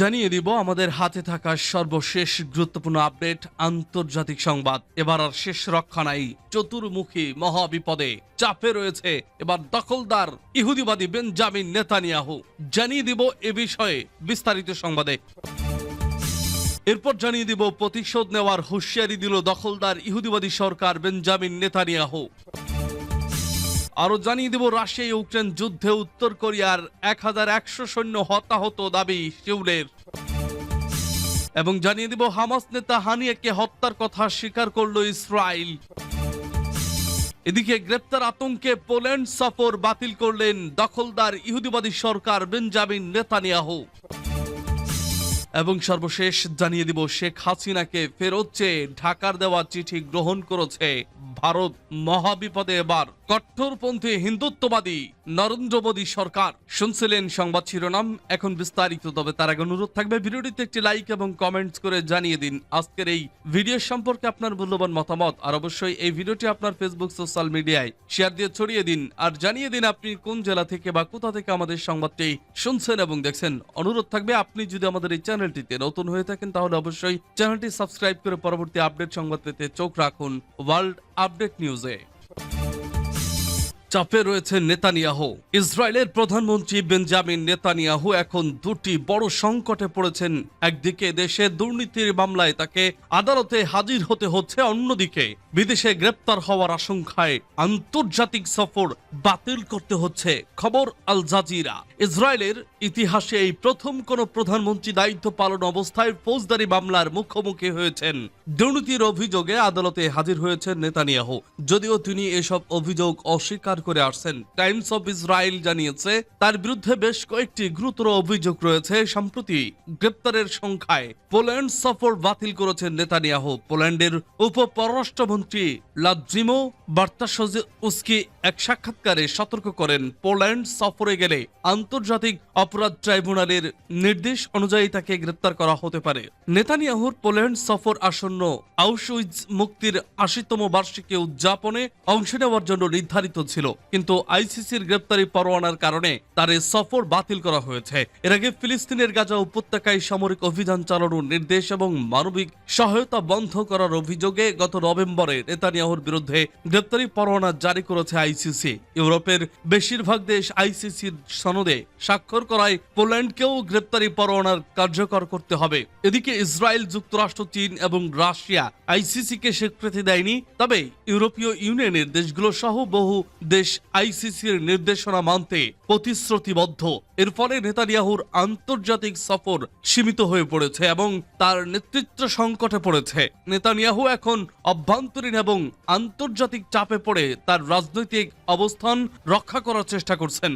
জানিয়ে দিব, আমাদের হাতে থাকা সর্বশেষ গুরুত্বপূর্ণ আপডেট, আন্তর্জাতিক সংবাদ। এবার আর শেষ রক্ষা নাই, চতুর্মুখী মহাবিপদে চাপে রয়েছে এবার দখলদার ইহুদিবাদী বেঞ্জামিন নেতানিয়াহু। জানিয়ে দিব এ বিষয়ে বিস্তারিত সংবাদে। এরপর জানিয়ে দিব, প্রতিশোধ নেওয়ার হুঁশিয়ারি দিল দখলদার ইহুদিবাদী সরকার বেঞ্জামিন নেতানিয়াহু। আরও জানিয়ে দেব, রাশিয়া ইউক্রেন যুদ্ধে উত্তর কোরিয়ার এক হাজার একশো সৈন্য হতাহত দাবি শিউলের এবং জানিয়ে দেব, হামাস নেতা হানিয়াকে হত্যার কথা স্বীকার করল ইসরায়েল। এদিকে গ্রেপ্তার আতঙ্কে পোল্যান্ড সফর বাতিল করলেন দখলদার ইহুদিবাদী সরকার বেঞ্জামিন নেতানিয়াহু। এবং সর্বশেষ জানিয়ে দিব, শেখ হাসিনাকে ফেরত চেয়ে ঢাকার দেওয়া চিঠি গ্রহণ করেছে ভারত মহাবিপদে এবার। কঠোরপন্থী হিন্দুত্ববাদী নরেন্দ্র মোদী সরকার। শুনছিলেন সংবাদ শিরোনাম, এখন বিস্তারিত, তবে তার আগে অনুরোধ থাকবে ভিডিওটিতে একটি লাইক এবং কমেন্টস করে জানিয়ে দিন। আজকের এই ভিডিও সম্পর্কে আপনার মূল্যবান মতামত, আর অবশ্যই এই ভিডিওটি আপনার ফেসবুক সোশ্যাল মিডিয়ায় শেয়ার দিয়ে ছড়িয়ে দিন। আর জানিয়ে দিন আপনি কোন জেলা থেকে বা কোথা থেকে আমাদের সংবাদটি শুনছেন এবং দেখছেন। অনুরোধ থাকবে, আপনি যদি আমাদের এই চ্যানেলটিতে নতুন হয়ে থাকেন, তাহলে অবশ্যই চ্যানেলটি সাবস্ক্রাইব করে পরবর্তী আপডেট সংবাদ পেতে চোখ রাখুন। ওয়ার্ল্ড আপডেট নিউজে। চাপে রয়েছে নেতানিয়াহু। ইসরায়েলের প্রধানমন্ত্রী বেঞ্জামিন নেতানিয়াহু এখন দুটি বড় সংকটে পড়েছেন। একদিকে দেশে দুর্নীতির মামলায় তাকে আদালতে হাজির হতে হচ্ছে, অন্যদিকে বিদেশে গ্রেপ্তার হওয়ার আশঙ্কায় আন্তর্জাতিক সফর বাতিল করতে হচ্ছে, খবর আল জাজিরা। ইসরায়েলের ইতিহাসে এই প্রথম কোন প্রধানমন্ত্রী দায়িত্ব পালন অবস্থায় ফৌজদারি মামলার মুখোমুখি হয়েছেন। দুর্নীতির অভিযোগে আদালতে হাজির হয়েছেন নেতানিয়াহু। যদিও তিনি এসব অভিযোগ অস্বীকার করে আসছেন। টাইমস অব ইসরায়েল জানিয়েছে, তার বিরুদ্ধে বেশ কয়েকটি গুরুতর অভিযোগ রয়েছে সম্প্রতি গ্রেপ্তারের সংখ্যায়। পোল্যান্ড সফর বাতিল করেছেন নেতানিয়াহ। পোল্যান্ডের উপ পররাষ্ট্রমন্ত্রী লাদ্রিমো বার্তাসজউস্কি এক সাক্ষাৎকারে সতর্ক করেন, পোল্যান্ড সফরে গেলে আন্তর্জাতিক অপরাধ ট্রাইব্যুনালের নির্দেশ অনুযায়ী তাকে গ্রেপ্তার করা হতে পারে। নেতানিয়াহুর পোল্যান্ড সফর আসন্ন আউশউইজ মুক্তির আশিতম বার্ষিকী উদযাপনে অংশ নেওয়ার জন্য নির্ধারিত ছিল, কিন্তু আইসিসির গ্রেপ্তারি পরোয়ানার কারণে তার সফর বাতিল করা হয়েছে। এর আগে ফিলিস্তিনের গাজা উপত্যকায় সামরিক অভিযান চালানোর নির্দেশ এবং মানবিক সহায়তা বন্ধ করার অভিযোগে গত নভেম্বরে নেতানিয়াহুর বিরুদ্ধে গ্রেপ্তারি পরোয়ানা জারি করেছে আইসিসি। ইউরোপের বেশিরভাগ দেশ আইসিসির সনদে স্বাক্ষর করায় পোল্যান্ডকেও গ্রেপ্তারি পরোয়ানার কার্যকর করতে হবে। এদিকে ইসরায়েল, যুক্তরাষ্ট্র, চীন এবং রাশিয়া আইসিসিকে স্বীকৃতি দেয়নি, তবে ইউরোপীয় ইউনিয়নের দেশগুলো সহ বহু দেশ আইসিসির নির্দেশনা মানতে প্রতিশ্রুতিবদ্ধ। এর ফলে নেতানিয়াহুর আন্তর্জাতিক সফর সীমিত হয়ে পড়েছে এবং তার নেতৃত্ব সংকটে পড়েছে। নেতানিয়াহু এখন অভ্যন্তরীণ এবং আন্তর্জাতিক চাপে পড়ে তার রাজনৈতিক অবস্থান রক্ষা করার চেষ্টা করছেন।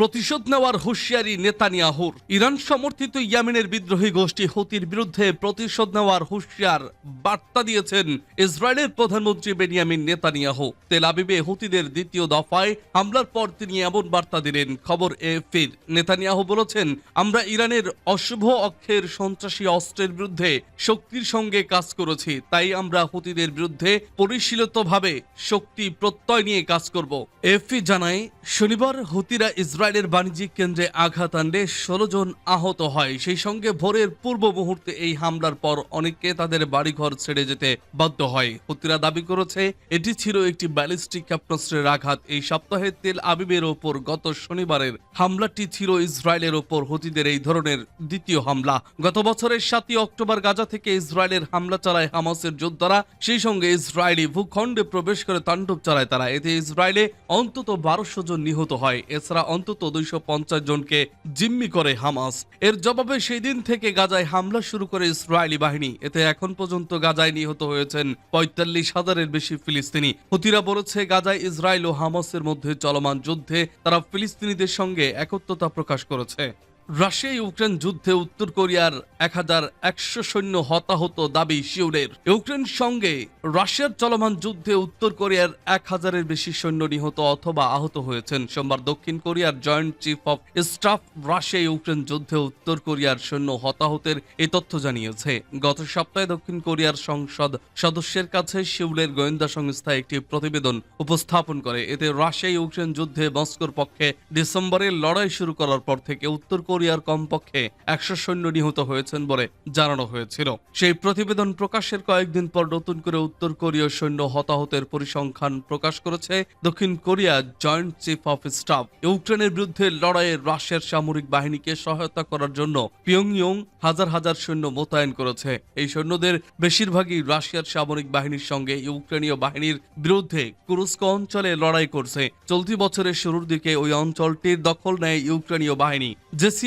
প্রতিশোধ নেওয়ার হুঁশিয়ারি নেতানিয়াহুর। ইরান সমর্থিত ইয়ামেনের বিদ্রোহী গোষ্ঠী হুতির বিরুদ্ধে প্রতিশোধ নেওয়ার হুঁশিয়ার বার্তা দিয়েছেন ইসরায়েলের প্রধানমন্ত্রী বেনিয়ামিন নেতানিয়াহু। তেল আবিবে হুতিদের দ্বিতীয় দফায় হামলার পর তিনি এমন বার্তা দিলেন, খবর এ ফির নেতানিয়াহু বলেছেন, আমরা ইরানের অশুভ অক্ষের সন্ত্রাসী অস্ত্রের বিরুদ্ধে শক্তির সঙ্গে কাজ করেছি, তাই আমরা হুতিদের বিরুদ্ধে পরিশীলিতভাবে শক্তি প্রত্যয় নিয়ে কাজ করব। এফি জানায়, শনিবার হুতিরা ইসরায়েলের বাণিজ্যিক কেন্দ্রে আঘাত আনলে ষোলো জন আহত হয়। সেই সঙ্গে ভোরের পূর্ব মুহূর্তে এই হামলার পর অনেককে তাদের বাড়িঘর ছেড়ে যেতে বাধ্য হয়। হুতিরা দাবি করেছে, এটি ছিল একটি ব্যালিস্টিক ক্ষেপণাস্ত্রের আঘাত। এই সপ্তাহে তেল আবিবের ওপর গত শনিবারের হামলাটি ছিল ইসরায়েলের ওপর হুতিদের এই ধরনের দ্বিতীয় হামলা। গত বছরের সাতই অক্টোবর গাজা থেকে ইসরায়েলের হামলা চালায় হামাসের যোদ্ধারা। সেই সঙ্গে ইসরায়েলি ভূখণ্ডে প্রবেশ করে তাণ্ডব চালায় তারা। এতে ইসরায়েলে অন্তত বারোশো জন নিহত হয়। এছাড়া অন্তত দুইশো পঞ্চাশ জনকে জিম্মি করে হামাস। এর জবাবে সেই দিন থেকে গাজায় হামলা শুরু করে ইসরায়েলি বাহিনী। এতে এখন পর্যন্ত গাজায় নিহত হয়েছেন পঁয়তাল্লিশ হাজারের বেশি ফিলিস্তিনি। হুতিরা বলেছে, গাজায় ইসরায়েল ও হামাসের মধ্যে চলমান যুদ্ধে তারা ফিলিস্তিনিদের সঙ্গে একত্রতা প্রকাশ করেছে। রাশিয়া ইউক্রেন যুদ্ধে উত্তর কোরিয়ার এক হাজার একশো সৈন্য হতাহত দাবি শিউরের ইউক্রেন সঙ্গে রাশিয়ার চলমান যুদ্ধে উত্তর কোরিয়ার এক হাজারের বেশি সৈন্য নিহত অথবা আহত হয়েছেন। সোমবার দক্ষিণ কোরিয়ার joint chief of staff Russia Ukraine যুদ্ধে উত্তর কোরিয়ার সৈন্য হতাহতের এ তথ্য জানিয়েছে। গত সপ্তাহে দক্ষিণ কোরিয়ার সংসদ সদস্যের কাছে শিউলের গোয়েন্দা সংস্থা একটি প্রতিবেদন উপস্থাপন করে। এতে রাশিয়া ইউক্রেন যুদ্ধে মস্কোর পক্ষে ডিসেম্বরে লড়াই শুরু করার পর থেকে উত্তর কোরিয়ার কমপক্ষে একশো সৈন্য নিহত হয়েছেন বলে জানানো হয়েছিল। সেই প্রতিবেদন প্রকাশের কয়েকদিন পর নতুন করে উত্তর কোরীয় সৈন্য হতাহতের পরিসংখ্যান প্রকাশ করেছে দক্ষিণ Korea joint chief of staff. ইউক্রেনের বিরুদ্ধে লড়াইয়ে রাশিয়ার সামরিক বাহিনীকে সহায়তা করার জন্য পিয়ংইয়ং হাজার হাজার সৈন্য মোতায়েন করেছে। এই সৈন্যদের বেশিরভাগই রাশিয়ার সামরিক বাহিনীর সঙ্গে ইউক্রেনীয় বাহিনীর বিরুদ্ধে কুরুস্ক অঞ্চলে লড়াই করছে। চলতি বছরের শুরুর দিকে ওই অঞ্চলটির দখল নেয় ইউক্রেনীয় বাহিনী।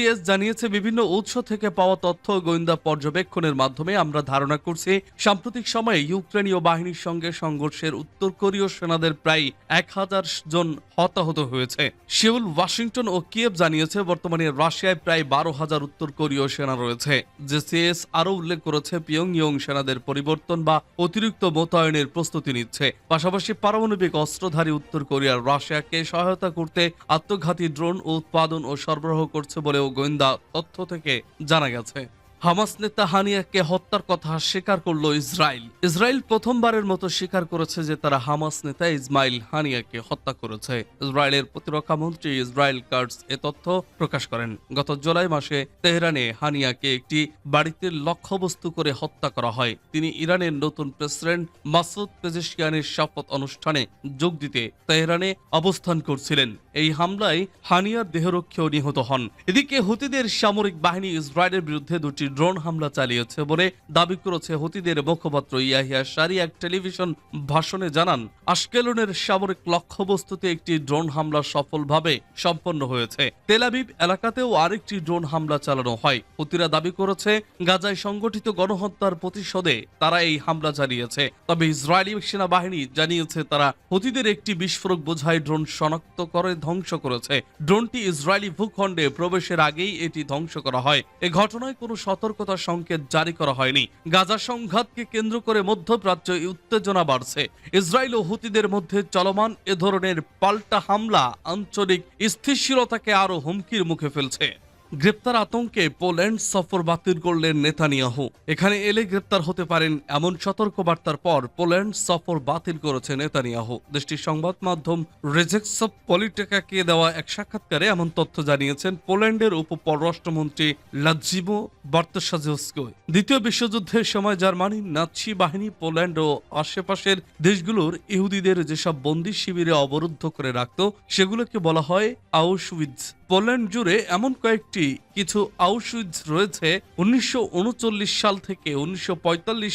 জেসিএস জানিয়েছে, বিভিন্ন উৎস থেকে পাওয়া তথ্য গোয়েন্দা পর্যবেক্ষণের মাধ্যমে আমরা ধারণা করছি, সাম্প্রতিক সময়ে ইউক্রেনীয় বাহিনীর সঙ্গে সংঘর্ষের উত্তর কোরীয় সেনাদের প্রায় এক হাজার জন হতাহত হয়েছে। সেউল, ওয়াশিংটন ও কিয়েভ জানিয়েছে, বর্তমানে রাশিয়ায় প্রায় বারো হাজার উত্তর কোরীয় সেনা রয়েছে। জেসিএস আরও উল্লেখ করেছে, পিয়ংইয়ং সেনাদের পরিবর্তন বা অতিরিক্ত মোতায়েনের প্রস্তুতি নিচ্ছে। পাশাপাশি পারমাণবিক অস্ত্রধারী উত্তর কোরিয়ার রাশিয়াকে সহায়তা করতে আত্মঘাতী ড্রোন উৎপাদন ও সরবরাহ করছে বলেও গোয়েন্দা তথ্য থেকে জানা গেছে। হামাস নেতা হানিয়াকে হত্যার কথা স্বীকার করল ইসরায়েল। ইসরায়েল প্রথমবারের মতো স্বীকার করেছে যে তারা হামাস নেতা ইসমাইল হানিয়াকে হত্যা করেছে। ইসরায়েলের প্রতিরক্ষা মন্ত্রী ইসরায়েল কার্ডস এ তথ্য প্রকাশ করেন। গত জুলাই মাসে তেহরানে হানিয়াকে একটি বাড়িতে লক্ষ্যবস্তু করে হত্যা করা হয়। তিনি ইরানের নতুন প্রেসিডেন্ট মাসুদ পেজেশিয়ানের শপথ অনুষ্ঠানে যোগ দিতে তেহরানে অবস্থান করছিলেন। এই হামলায় হানিয়ার দেহরক্ষীও নিহত হন। এদিকে হুতিদের সামরিক বাহিনী ইসরায়েলের বিরুদ্ধে দুটি ড্রোন হামলা চালিয়েছে বলে দাবি করেছে হুতিদের মুখপাত্র ইয়াহিয়া সারি এক টেলিভিশন ভাষণে জানান, আশকেলনের সামরিক লক্ষ্যবস্তুতে একটি ড্রোন হামলা সফলভাবে সম্পন্ন হয়েছে। তেলাবিব এলাকাতেও আরেকটি ড্রোন হামলা চালানো হয়। হুতিরা দাবি করেছে, গাজায় সংগঠিত গণহত্যার প্রতিশোধে তারা এই হামলা চালিয়েছে। তবে ইসরায়েলি সেনাবাহিনী জানিয়েছে, তারা হুতিদের একটি বিস্ফোরক বোঝাই ড্রোন শনাক্ত করে ধ্বংস করেছে। ড্রোনটি ইসরায়েলি ভূখণ্ডে প্রবেশের আগেই এটি ধ্বংস করা হয়। এ ঘটনায় কোনো সতর্কতা সংকেত জারি করা হয়নি। গাজা সংঘাতকে কেন্দ্র করে মধ্যপ্রাচ্যে উত্তেজনা বাড়ছে। ইসরায়েল ও হুতিদের মধ্যে চলমান এ ধরনের পাল্টা হামলা আঞ্চলিক স্থিতিশীলতাকে আরও হুমকির মুখে ফেলছে। গ্রেপ্তার আতঙ্কে পোল্যান্ড সফর বাতিল করলেন নেতানিয়াহু। এখানে এলে গ্রেপ্তার হতে পারেন এমন সতর্কবার্তার পর পোল্যান্ড সফর বাতিল করেছে নেতানিয়াহু। দেশটির সংবাদ মাধ্যম রেজেক্স অফ পলিটিকাকে দেওয়া এক সাক্ষাৎকারে এমন তথ্য জানিয়েছেন পোল্যান্ডের উপ পররাষ্ট্রমন্ত্রী লাজিমো বার্তসাজস্কো দ্বিতীয় বিশ্বযুদ্ধের সময় জার্মানির নাৎসি বাহিনী পোল্যান্ড ও আশেপাশের দেশগুলোর ইহুদিদের যেসব বন্দি শিবিরে অবরুদ্ধ করে রাখত, সেগুলোকে বলা হয় আউশউইজ পোল্যান্ড জুড়ে এমন কয়েকটি কিছু আউশউইজ রয়েছে। উনিশশো সাল থেকে উনিশশো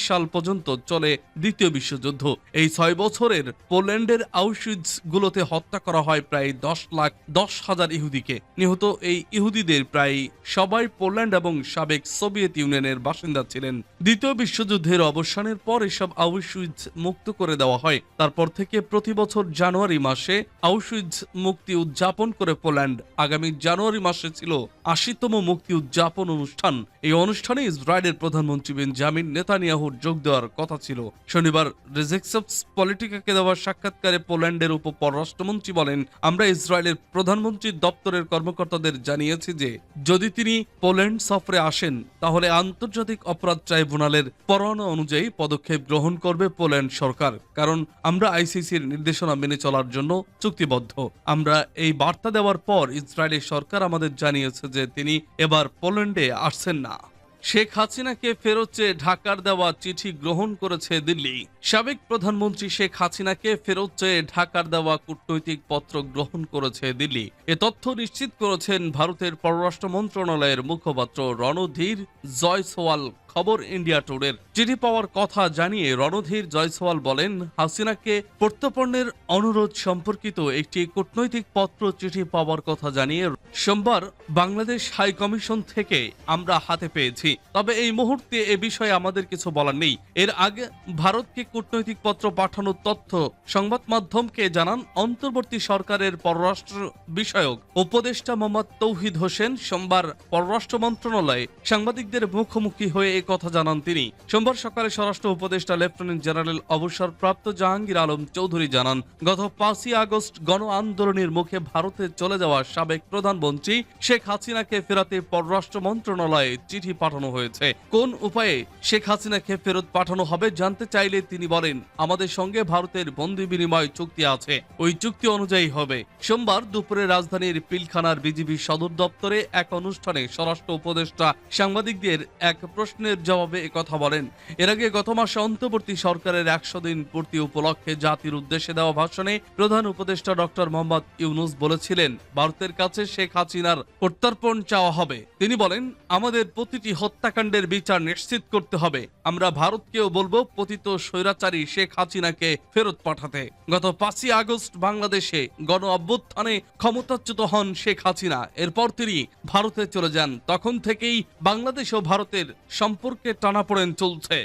সাল পর্যন্ত চলে দ্বিতীয় বিশ্বযুদ্ধ। এই ছয় বছরের পোল্যান্ডের আউশউইজ গুলোতে হত্যা করা হয় প্রায় দশ লাখ দশ হাজার ইহুদিকে। নিহত এই ইহুদিদের প্রায় সবাই পোল্যান্ড এবং সাবেক সোভিয়েত ইউনিয়নের বাসিন্দা ছিলেন। দ্বিতীয় বিশ্বযুদ্ধের অবসানের পর এসব আউশউইজ মুক্ত করে দেওয়া হয়। তারপর থেকে প্রতি বছর জানুয়ারি মাসে আউশউইজ মুক্তি উদযাপন করে পোল্যান্ড। আগামী জানুয়ারি মাসে ছিল আশিতম মুক্তি উদযাপন অনুষ্ঠান। এই অনুষ্ঠানে ইসরায়েলের প্রধানমন্ত্রী বেঞ্জামিন নেতানিয়াহুর যোগ দেওয়ার কথা ছিল। শনিবার রেজেক্সপস পলিটিকাকে দেওয়া সাক্ষাৎকারে পোল্যান্ডের উপ পররাষ্ট্রমন্ত্রী বলেন, আমরা ইসরায়েলের প্রধানমন্ত্রীর দপ্তরের কর্মকর্তাদের জানিয়েছি যে, যদি তিনি পোল্যান্ড সফরে আসেন, তাহলে আন্তর্জাতিক অপরাধ ট্রাইব্যুনালের পরোয়ানা অনুযায়ী পদক্ষেপ গ্রহণ করবে পোল্যান্ড সরকার, কারণ আমরা আইসিসির নির্দেশনা মেনে চলার জন্য চুক্তিবদ্ধ। আমরা এই বার্তা দেওয়ার পর ইসরায়েলের সরকার আমাদের জানিয়েছে যে তিনি এবার পোল্যান্ডে আসছেন না। শেখ হাসিনাকে ফেরত চেয়ে ঢাকার দেওয়া চিঠি গ্রহণ করেছে দিল্লি। সাবেক প্রধানমন্ত্রী শেখ হাসিনাকে ফেরত চেয়ে ঢাকার দেওয়া কূটনৈতিক পত্র গ্রহণ করেছে দিল্লি। এ তথ্য নিশ্চিত করেছেন ভারতের পররাষ্ট্র মন্ত্রণালয়ের মুখপাত্র রণধীর জয়সওয়াল। খবর ইন্ডিয়া টুডের। চিঠি পাওয়ার কথা জানিয়ে রণধীর জয়সওয়াল বলেন, হাসিনাকে প্রত্যর্পণের অনুরোধ সম্পর্কিত একটি কূটনৈতিক পত্র চিঠি পাওয়ার কথা জানিয়ে সোমবার বাংলাদেশ হাই কমিশন থেকে আমরা হাতে পেয়েছি। তবে এই মুহূর্তে এ বিষয়ে আমাদের কিছু বলার নেই। এর আগে ভারতকে কূটনৈতিক পত্র পাঠানোর তথ্য সংবাদ মাধ্যমকে জানান অন্তর্বর্তী সরকারের পররাষ্ট্র বিষয়ক উপদেষ্টা মোহাম্মদ তৌহিদ হোসেন। সোমবার পররাষ্ট্র মন্ত্রণালয়ে সাংবাদিকদের মুখোমুখি হয়ে কথা জানান তিনি। সোমবার সকালে স্বরাষ্ট্র উপদেষ্টা লেফটেন্যান্ট জেনারেল অবসরপ্রাপ্ত জাহাঙ্গীর আলম চৌধুরী জানান, গত পাঁচই আগস্ট গণ আন্দোলনের মুখে ভারতে চলে যাওয়া সাবেক প্রধানমন্ত্রী শেখ হাসিনাকে ফেরাতে পররাষ্ট্র মন্ত্রণালয়ে চিঠি পাঠানো হয়েছে। কোন উপায়ে শেখ হাসিনাকে ফেরত পাঠানো হবে জানতে চাইলে তিনি বলেন, আমাদের সঙ্গে ভারতের বন্দি বিনিময় চুক্তি আছে, ওই চুক্তি অনুযায়ী হবে। সোমবার দুপুরে রাজধানীর পিলখানার বিজিবি সদর দপ্তরে এক অনুষ্ঠানে স্বরাষ্ট্র উপদেষ্টা সাংবাদিকদের এক প্রশ্নের জবাবে একথা বলেন। এর আগে গত মাসে অন্তর্বর্তী সরকারের একশো দিন পূর্তি উপলক্ষে জাতির উদ্দেশ্যে দেওয়া ভাষণে প্রধান উপদেষ্টা ডক্টর মোহাম্মদ ইউনুস বলেছিলেন, ভারতের কাছে শেখ হাসিনার প্রত্যর্পণ চাওয়া হবে। তিনি বলেন, আমাদের প্রতিটি হত্যাকাণ্ডের বিচার নিশ্চিত করতে হবে। আমরা ভারতকেও বলব পতিত স্বৈরাচারী শেখ হাসিনাকে ফেরত পাঠাতে। গত পাঁচই আগস্ট বাংলাদেশে গণ অভ্যুত্থানে ক্ষমতাচ্যুত হন শেখ হাসিনা। এরপর তিনি ভারতে চলে যান। তখন থেকেই বাংলাদেশ ও ভারতের সম্পর্কে টানাপোড়েন চলছে।